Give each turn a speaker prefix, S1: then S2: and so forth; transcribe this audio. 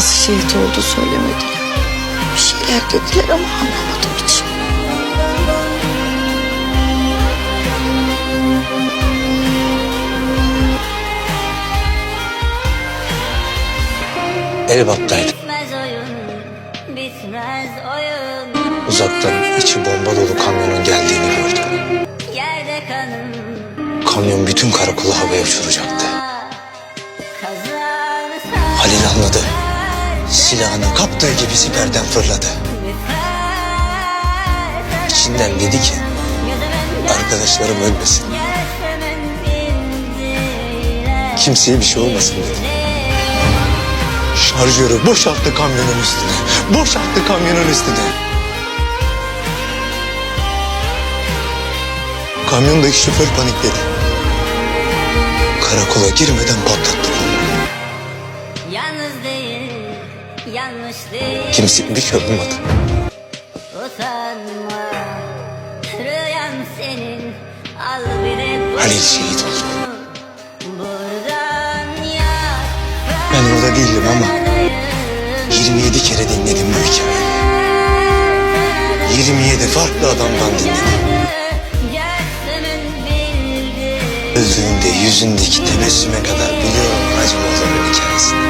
S1: Nasıl şehit oldu söylemediler. Bir şeyler dediler ama anlamadım hiç.
S2: Elbaptaydı.
S3: Bitmez oyun, bitmez oyun.
S2: Uzaktan içi bomba dolu kamyonun geldiğini gördüm.
S3: Yerde kanım,
S2: Kamyon bütün karakolu havaya uçuracaktı. Halil anladı. Silahını kaptığı gibi siperden fırladı. İçinden dedi ki arkadaşlarım ölmesin. Kimseye bir şey olmasın dedi. Şarjörü boşalttı kamyonun üstüne. Boşalttı kamyonun üstüne. Kamyondaki şoför panikledi. Karakola girmeden patlattı.
S3: Yalnız değil, yanlış değil.
S2: Kimse bir şey olmadı.
S3: Utanma, rüyam senin. Al bir de bu.
S2: Halil şehit oldu. Ben orada değildim ama 27 kere dinledim bu hikayeyi. 27 farklı adamdan dinledim. Gözlüğünde yüzündeki tebessüme kadar biliyorum Hacı Ozan'ın hikayesini.